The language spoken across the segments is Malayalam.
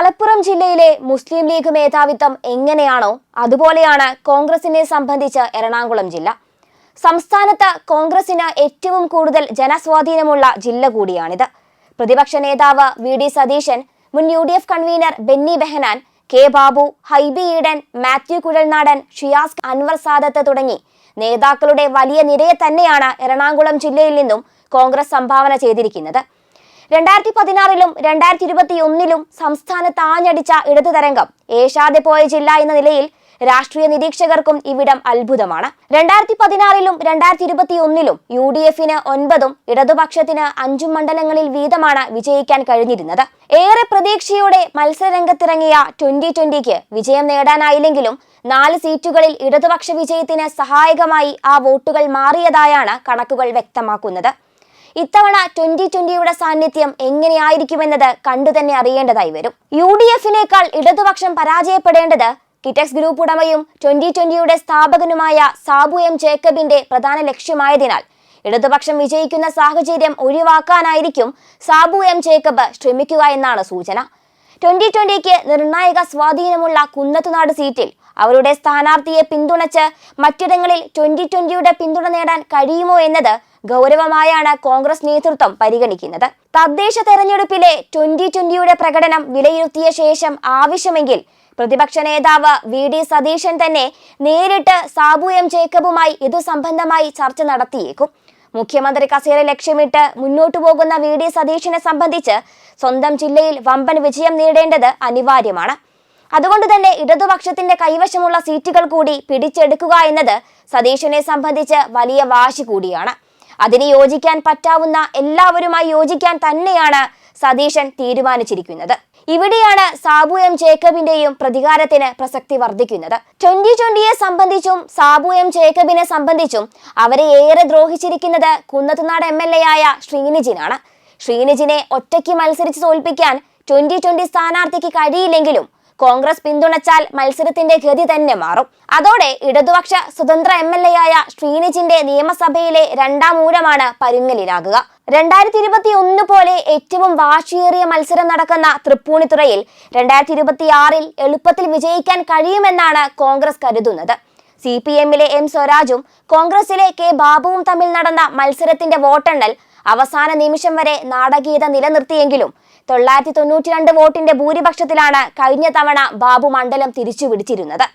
മലപ്പുറം ജില്ലയിലെ മുസ്ലിം ലീഗ് മേധാവിത്വം എങ്ങനെയാണോ അതുപോലെയാണ് കോൺഗ്രസിനെ സംബന്ധിച്ച് എറണാകുളം ജില്ല. സംസ്ഥാനത്ത് കോൺഗ്രസിന് ഏറ്റവും കൂടുതൽ ജനസ്വാധീനമുള്ള ജില്ല കൂടിയാണിത്. പ്രതിപക്ഷ നേതാവ് വി ഡി സതീശൻ മുൻ U D F convenor Benny Behanan K Babu Hibi Eden Mathew Kuzhalnadan Shiyas Anwar Sadath തുടങ്ങി നേതാക്കളുടെ വലിയ നിരയെ തന്നെയാണ് എറണാകുളം ജില്ലയിൽ നിന്നും കോൺഗ്രസ് സംഭാവന ചെയ്തിരിക്കുന്നത്. രണ്ടായിരത്തി പതിനാറിലും രണ്ടായിരത്തി ഇരുപത്തി ഒന്നിലും സംസ്ഥാനത്ത് ആഞ്ഞടിച്ച ഇടതു തരംഗം ഏഷാതെ പോയ ജില്ല എന്ന നിലയിൽ രാഷ്ട്രീയ നിരീക്ഷകർക്കും ഇവിടം അത്ഭുതമാണ്. രണ്ടായിരത്തി പതിനാറിലും രണ്ടായിരത്തി ഇരുപത്തി ഒന്നിലും യു ഡി എഫിന് ഒൻപതും ഇടതുപക്ഷത്തിന് അഞ്ചും മണ്ഡലങ്ങളിൽ വീതമാണ് വിജയിക്കാൻ കഴിഞ്ഞിരുന്നത്. ഏറെ പ്രതീക്ഷയോടെ മത്സരരംഗത്തിറങ്ങിയ ട്വന്റി ട്വന്റിക്ക് വിജയം നേടാനായില്ലെങ്കിലും നാല് സീറ്റുകളിൽ ഇടതുപക്ഷ വിജയത്തിന് സഹായകമായി ആ വോട്ടുകൾ മാറിയതായാണ് കണക്കുകൾ വ്യക്തമാക്കുന്നത്. ഇത്തവണ ട്വന്റി ട്വന്റിയുടെ സാന്നിധ്യം എങ്ങനെയായിരിക്കുമെന്നത് കണ്ടുതന്നെ അറിയേണ്ടതായി വരും. യു ഡി എഫിനേക്കാൾ ഇടതുപക്ഷം പരാജയപ്പെടേണ്ടത് കിറ്റക്സ് ഗ്രൂപ്പ് ഉടമയും ട്വന്റി ട്വന്റിയുടെ സ്ഥാപകനുമായ സാബു എം ജേക്കബിന്റെ പ്രധാന ലക്ഷ്യമായതിനാൽ ഇടതുപക്ഷം വിജയിക്കുന്ന സാഹചര്യം ഒഴിവാക്കാനായിരിക്കും സാബു എം ജേക്കബ് ശ്രമിക്കുക എന്നാണ് സൂചന. ട്വന്റി ട്വന്റിക്ക് നിർണായക സ്വാധീനമുള്ള കുന്നത്തുനാട് സീറ്റിൽ അവരുടെ സ്ഥാനാർത്ഥിയെ പിന്തുണച്ച് മറ്റിടങ്ങളിൽ ട്വന്റി ട്വന്റിയുടെ പിന്തുണ നേടാൻ കഴിയുമോ എന്നത് ഗൗരവമായാണ് കോൺഗ്രസ് നേതൃത്വം പരിഗണിക്കുന്നത്. തദ്ദേശ തെരഞ്ഞെടുപ്പിലെ ട്വന്റി ട്വന്റിയുടെ പ്രകടനം വിലയിരുത്തിയ ശേഷം ആവശ്യമെങ്കിൽ പ്രതിപക്ഷ നേതാവ് വി ഡി സതീശൻ തന്നെ നേരിട്ട് സാബു എം ജേക്കബുമായി ഇതു സംബന്ധമായി ചർച്ച നടത്തിയേക്കും. മുഖ്യമന്ത്രി കസേര ലക്ഷ്യമിട്ട് മുന്നോട്ടു പോകുന്ന വി ഡി സതീശനെ സംബന്ധിച്ച് സ്വന്തം ജില്ലയിൽ വമ്പൻ വിജയം നേടേണ്ടത് അനിവാര്യമാണ്. അതുകൊണ്ട് തന്നെ ഇടതുപക്ഷത്തിന്റെ കൈവശമുള്ള സീറ്റുകൾ കൂടി പിടിച്ചെടുക്കുക എന്നത് സതീശനെ സംബന്ധിച്ച് വലിയ വാശി കൂടിയാണ്. അതിന് യോജിക്കാൻ പറ്റാവുന്ന എല്ലാവരുമായി യോജിക്കാൻ തന്നെയാണ് സതീശൻ തീരുമാനിച്ചിരിക്കുന്നത്. ഇവിടെയാണ് സാബു എം ജേക്കബിന്റെയും പ്രതികാരത്തിന് പ്രസക്തി വർദ്ധിക്കുന്നത്. ട്വന്റി ട്വന്റിയെ സംബന്ധിച്ചും സാബു എം ജേക്കബിനെ സംബന്ധിച്ചും അവരെ ഏറെ ദ്രോഹിച്ചിരിക്കുന്നത് കുന്നത്തുനാട് എം എൽ എ ആയ ശ്രീനിജിനാണ്. ശ്രീനിജിനെ ഒറ്റയ്ക്ക് മത്സരിച്ച് തോൽപ്പിക്കാൻ ട്വന്റി ട്വന്റി സ്ഥാനാർത്ഥിക്ക് കഴിയില്ലെങ്കിലും കോൺഗ്രസ് പിന്തുണച്ചാൽ മത്സരത്തിന്റെ ഗതി തന്നെ മാറും. അതോടെ ഇടതുപക്ഷ സ്വതന്ത്ര എം എൽ എ ആയ ശ്രീനിജിന്റെ നിയമസഭയിലെ രണ്ടാം മൂലമാണ് പരുങ്ങലിലാകുക. രണ്ടായിരത്തി ഇരുപത്തി ഒന്ന് പോലെ ഏറ്റവും വാശിയേറിയ മത്സരം നടക്കുന്ന തൃപ്പൂണിത്തുറയിൽ രണ്ടായിരത്തി ഇരുപത്തി ആറിൽ എളുപ്പത്തിൽ വിജയിക്കാൻ കഴിയുമെന്നാണ് കോൺഗ്രസ് കരുതുന്നത്. സി പി എമ്മിലെ എം സ്വരാജും കോൺഗ്രസിലെ കെ ബാബുവും തമ്മിൽ നടന്ന മത്സരത്തിന്റെ വോട്ടെണ്ണൽ അവസാന നിമിഷം വരെ നാടകീയത നിലനിർത്തിയെങ്കിലും തൊള്ളായിരത്തി തൊണ്ണൂറ്റി രണ്ട് വോട്ടിന്റെ ഭൂരിപക്ഷത്തിലാണ് കഴിഞ്ഞ തവണ ബാബു മണ്ഡലം തിരിച്ചു പിടിച്ചിരുന്നത്.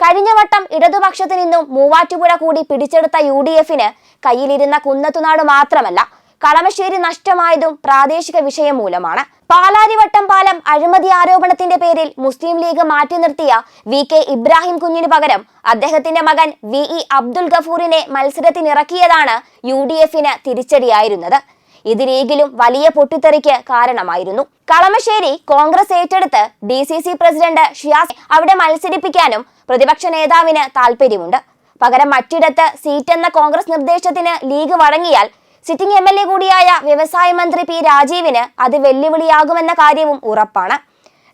കഴിഞ്ഞ വട്ടം ഇടതുപക്ഷത്തു നിന്നും മൂവാറ്റുപുഴ കൂടി പിടിച്ചെടുത്ത യു ഡി എഫിന് കയ്യിലിരുന്ന കുന്നത്തുനാട് മാത്രമല്ല കളമശ്ശേരി നഷ്ടമായതും പ്രാദേശിക വിഷയം മൂലമാണ്. പാലാരിവട്ടം പാലം അഴിമതി ആരോപണത്തിന്റെ പേരിൽ മുസ്ലിം ലീഗ് മാറ്റി നിർത്തിയ വി കെ ഇബ്രാഹിം കുഞ്ഞിന് പകരം അദ്ദേഹത്തിന്റെ മകൻ വി ഇ അബ്ദുൽ ഗഫൂറിനെ മത്സരത്തിനിറക്കിയതാണ് യു ഡി എഫിന് തിരിച്ചടിയായിരുന്നത്. ഇത് ലീഗിലും വലിയ പൊട്ടിത്തെറിക്ക് കാരണമായിരുന്നു. കളമശ്ശേരി കോൺഗ്രസ് ഏറ്റെടുത്ത് D C C president Shiyas അവിടെ മത്സരിപ്പിക്കാനും പ്രതിപക്ഷ നേതാവിന് താല്പര്യമുണ്ട് പകരം മറ്റിടത്ത് സീറ്റ് എന്ന കോൺഗ്രസ് നിർദ്ദേശത്തിന് ലീഗ് വഴങ്ങിയാൽ സിറ്റിംഗ് എം എൽ എ കൂടിയായ വ്യവസായ മന്ത്രി പി രാജീവിന് അത് വെല്ലുവിളിയാകുമെന്ന കാര്യവും ഉറപ്പാണ്.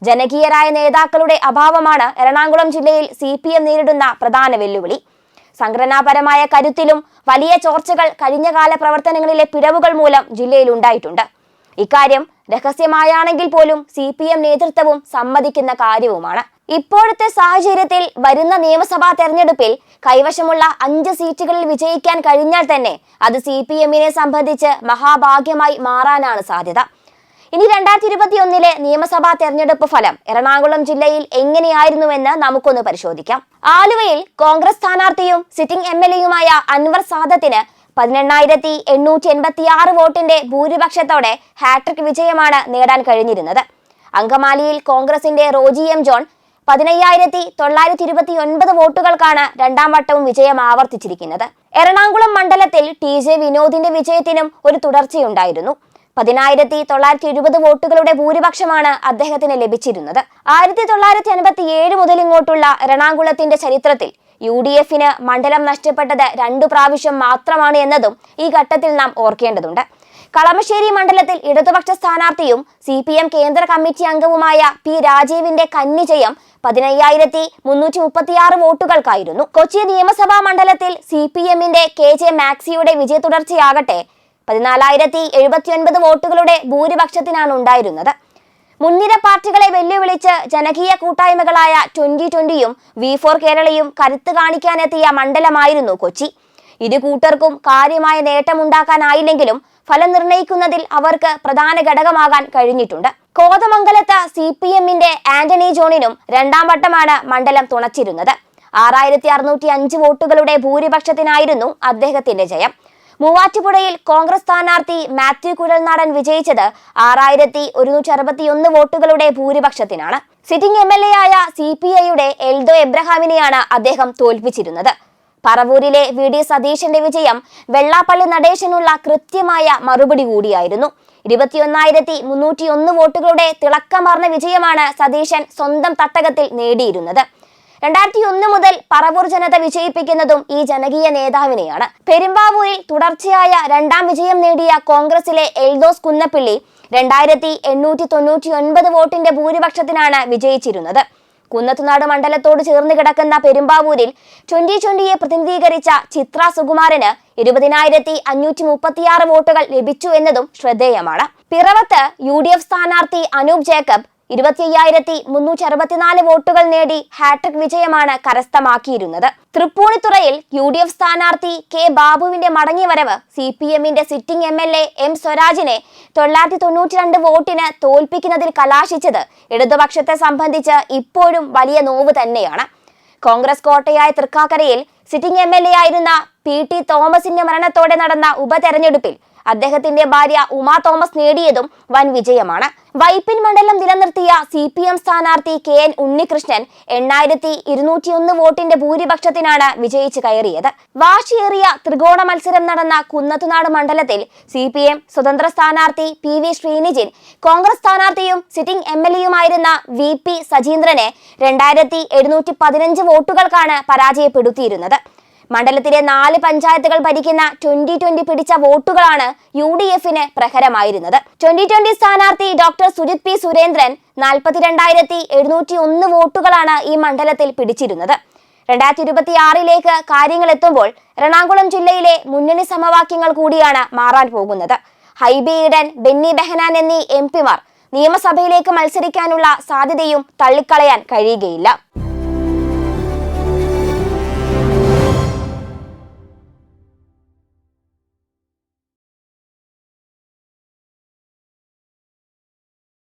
ജനകീയരായ നേതാക്കളുടെ അഭാവമാണ് എറണാകുളം ജില്ലയിൽ സി പി എം നേരിടുന്ന പ്രധാന വെല്ലുവിളി. സംഘടനാപരമായ കരുത്തിലും വലിയ ചോർച്ചകൾ കഴിഞ്ഞകാല പ്രവർത്തനങ്ങളിലെ പിഴവുകൾ മൂലം ജില്ലയിൽ ഉണ്ടായിട്ടുണ്ട്. ഇക്കാര്യം രഹസ്യമായാണെങ്കിൽ പോലും സി പി എം നേതൃത്വവും സമ്മതിക്കുന്ന കാര്യവുമാണ്. ഇപ്പോഴത്തെ സാഹചര്യത്തിൽ വരുന്ന നിയമസഭാ തെരഞ്ഞെടുപ്പിൽ കൈവശമുള്ള അഞ്ച് സീറ്റുകളിൽ വിജയിക്കാൻ കഴിഞ്ഞാൽ തന്നെ അത് സി പി എമ്മിനെ സംബന്ധിച്ച് മഹാഭാഗ്യമായി മാറാനാണ് സാധ്യത. ഇനി രണ്ടായിരത്തി ഇരുപത്തി ഒന്നിലെ നിയമസഭാ തെരഞ്ഞെടുപ്പ് ഫലം എറണാകുളം ജില്ലയിൽ എങ്ങനെയായിരുന്നുവെന്ന് നമുക്കൊന്ന് പരിശോധിക്കാം. ആലുവയിൽ കോൺഗ്രസ് സ്ഥാനാർത്ഥിയും സിറ്റിംഗ് എം എൽ എയുമായ അൻവർ സാദത്തിന് പതിനെണ്ണായിരത്തി എണ്ണൂറ്റി എൺപത്തി ആറ് വോട്ടിന്റെ ഭൂരിപക്ഷത്തോടെ ഹാട്രിക് വിജയമാണ് നേടാൻ കഴിഞ്ഞിരുന്നത്. അങ്കമാലിയിൽ കോൺഗ്രസിന്റെ റോജി എം ജോൺ പതിനയ്യായിരത്തി തൊള്ളായിരത്തി ഇരുപത്തി ഒൻപത് വോട്ടുകൾക്കാണ് രണ്ടാം വട്ടവും വിജയം ആവർത്തിച്ചിരിക്കുന്നത്. എറണാകുളം മണ്ഡലത്തിൽ ടി ജെ വിനോദിന്റെ വിജയത്തിനും ഒരു തുടർച്ചയുണ്ടായിരുന്നു. പതിനായിരത്തി തൊള്ളായിരത്തി എഴുപത് വോട്ടുകളുടെ ഭൂരിപക്ഷമാണ് അദ്ദേഹത്തിന് ലഭിച്ചിരുന്നത്. ആയിരത്തി തൊള്ളായിരത്തി അൻപത്തി ഏഴ് മുതൽ ഇങ്ങോട്ടുള്ള എറണാകുളത്തിന്റെ ചരിത്രത്തിൽ യു ഡി എഫിന് മണ്ഡലം നഷ്ടപ്പെട്ടത് രണ്ടു പ്രാവശ്യം മാത്രമാണ് എന്നതും ഈ ഘട്ടത്തിൽ നാം ഓർക്കേണ്ടതുണ്ട്. കളമശ്ശേരി മണ്ഡലത്തിൽ ഇടതുപക്ഷ സ്ഥാനാർത്ഥിയും സി പി എം കേന്ദ്ര കമ്മിറ്റി അംഗവുമായ പി രാജീവിന്റെ കന്നിജയം പതിനയ്യായിരത്തി മുന്നൂറ്റി മുപ്പത്തിയാറ് വോട്ടുകൾക്കായിരുന്നു. കൊച്ചി നിയമസഭാ മണ്ഡലത്തിൽ സി പി എമ്മിന്റെ കെ ജെ മാക്സിയുടെ വിജയ തുടർച്ചയാകട്ടെ പതിനാലായിരത്തി എഴുപത്തിയൊൻപത് വോട്ടുകളുടെ ഭൂരിപക്ഷത്തിനാണ് ഉണ്ടായിരുന്നത്. മുൻനിര പാർട്ടികളെ വെല്ലുവിളിച്ച് ജനകീയ കൂട്ടായ്മകളായ ട്വന്റി ട്വന്റിയും വി ഫോർ കേരളയും കരുത്ത് കാണിക്കാനെത്തിയ മണ്ഡലമായിരുന്നു കൊച്ചി. ഇരു കൂട്ടർക്കും കാര്യമായ നേട്ടമുണ്ടാക്കാനായില്ലെങ്കിലും ഫലം നിർണയിക്കുന്നതിൽ അവർക്ക് പ്രധാന ഘടകമാകാൻ കഴിഞ്ഞിട്ടുണ്ട്. കോതമംഗലത്ത് സി പി എമ്മിന്റെ ആന്റണി ജോണിനും രണ്ടാം വട്ടമാണ് മണ്ഡലം തുണച്ചിരുന്നത്. ആറായിരത്തി അറുന്നൂറ്റി അഞ്ച് വോട്ടുകളുടെ ഭൂരിപക്ഷത്തിനായിരുന്നു അദ്ദേഹത്തിന്റെ ജയം. മൂവാറ്റുപുഴയിൽ കോൺഗ്രസ് സ്ഥാനാർത്ഥി മാത്യു കുഴൽനാടൻ വിജയിച്ചത് ആറായിരത്തി ഒരുന്നൂറ്റി അറുപത്തിയൊന്ന് വോട്ടുകളുടെ ഭൂരിപക്ഷത്തിനാണ്. സിറ്റിംഗ് എം എൽ എ ആയ സി പി ഐയുടെ എൽദോ എബ്രഹാമിനെയാണ് അദ്ദേഹം തോൽപ്പിച്ചിരുന്നത്. പറവൂരിലെ വി ഡി സതീശന്റെ വിജയം വെള്ളാപ്പള്ളി നടേശനുള്ള കൃത്യമായ മറുപടി കൂടിയായിരുന്നു. ഇരുപത്തിയൊന്നായിരത്തി മുന്നൂറ്റി ഒന്ന് വോട്ടുകളുടെ തിളക്കമാർന്ന വിജയമാണ് സതീശൻ സ്വന്തം തട്ടകത്തിൽ നേടിയിരുന്നത്. രണ്ടായിരത്തി ഒന്ന് മുതൽ പറവൂർ ജനത വിജയിപ്പിക്കുന്നതും ഈ ജനകീയ നേതാവിനെയാണ്. പെരുമ്പാവൂരിൽ തുടർച്ചയായ രണ്ടാം വിജയം നേടിയ കോൺഗ്രസിലെ എൽദോസ് കുന്നപ്പിള്ളി രണ്ടായിരത്തി എണ്ണൂറ്റി തൊണ്ണൂറ്റി ഒൻപത് വോട്ടിന്റെ ഭൂരിപക്ഷത്തിനാണ് വിജയിച്ചിരുന്നത്. കുന്നത്തുനാട് മണ്ഡലത്തോട് ചേർന്ന് കിടക്കുന്ന പെരുമ്പാവൂരിൽ ട്വന്റി ട്വന്റിയെ പ്രതിനിധീകരിച്ച ചിത്ര സുകുമാരന് ഇരുപതിനായിരത്തി അഞ്ഞൂറ്റി മുപ്പത്തിയാറ് വോട്ടുകൾ ലഭിച്ചു എന്നതും ശ്രദ്ധേയമാണ്. പിറവത്ത് യു ഡി എഫ് സ്ഥാനാർത്ഥി അനൂപ് ജേക്കബ് ഇരുപത്തി അയ്യായിരത്തി മുന്നൂറ്റി അറുപത്തിനാല് വോട്ടുകൾ നേടി ഹാട്രിക് വിജയമാണ് കരസ്ഥമാക്കിയിരുന്നത്. തൃപ്പൂണിത്തുറയിൽ യു ഡി എഫ് സ്ഥാനാർത്ഥി കെ ബാബുവിന്റെ മടങ്ങിവരവ് സി പി എമ്മിന്റെ sitting M L A M സ്വരാജിനെ തൊള്ളായിരത്തി തൊണ്ണൂറ്റി രണ്ട് വോട്ടിന് തോൽപ്പിക്കുന്നതിൽ കലാശിച്ചത് ഇടതുപക്ഷത്തെ സംബന്ധിച്ച് ഇപ്പോഴും വലിയ നോവ് തന്നെയാണ്. കോൺഗ്രസ് കോട്ടയായ തൃക്കാക്കരയിൽ സിറ്റിംഗ് എം എൽ എ ആയിരുന്ന പി ടി തോമസിന്റെ മരണത്തോടെ നടന്ന ഉപതെരഞ്ഞെടുപ്പിൽ അദ്ദേഹത്തിന്റെ ഭാര്യ ഉമാ തോമസ് നേടിയതും വൻ വിജയമാണ്. വൈപ്പിൻ മണ്ഡലം നിലനിർത്തിയ സി പി എം സ്ഥാനാർത്ഥി കെ എൻ ഉണ്ണികൃഷ്ണൻ എണ്ണായിരത്തി ഇരുന്നൂറ്റിയൊന്ന് വോട്ടിന്റെ ഭൂരിപക്ഷത്തിനാണ് വിജയിച്ചു കയറിയത്. വാശിയേറിയ ത്രികോണ മത്സരം നടന്ന കുന്നത്തുനാട് മണ്ഡലത്തിൽ സി പി എം സ്വതന്ത്ര സ്ഥാനാർത്ഥി പി വി ശ്രീനിജിൻ കോൺഗ്രസ് സ്ഥാനാർത്ഥിയും സിറ്റിംഗ് എം എൽ എയുമായിരുന്ന വി പി സജീന്ദ്രനെ രണ്ടായിരത്തി എഴുന്നൂറ്റി പതിനഞ്ച് വോട്ടുകൾക്കാണ് പരാജയപ്പെടുത്തിയിരുന്നത്. മണ്ഡലത്തിലെ നാല് പഞ്ചായത്തുകൾ ഭരിക്കുന്ന ട്വന്റി ട്വന്റി പിടിച്ച വോട്ടുകളാണ് യു ഡി എഫിന് പ്രഹരമായിരുന്നത്. ട്വന്റി ട്വന്റി സ്ഥാനാർത്ഥി ഡോക്ടർ സുജിത് പി സുരേന്ദ്രൻ നാൽപ്പത്തിരണ്ടായിരത്തി എഴുന്നൂറ്റി ഒന്ന് വോട്ടുകളാണ് ഈ മണ്ഡലത്തിൽ പിടിച്ചിരുന്നത്. രണ്ടായിരത്തി ഇരുപത്തി ആറിലേക്ക് കാര്യങ്ങൾ എത്തുമ്പോൾ എറണാകുളം ജില്ലയിലെ മുന്നണി സമവാക്യങ്ങൾ കൂടിയാണ് മാറാൻ പോകുന്നത്. ഹൈബി ഈഡൻ ബെന്നി ബെഹനാൻ എന്നീ എം പിമാർ നിയമസഭയിലേക്ക് മത്സരിക്കാനുള്ള സാധ്യതയും തള്ളിക്കളയാൻ കഴിയുകയില്ല.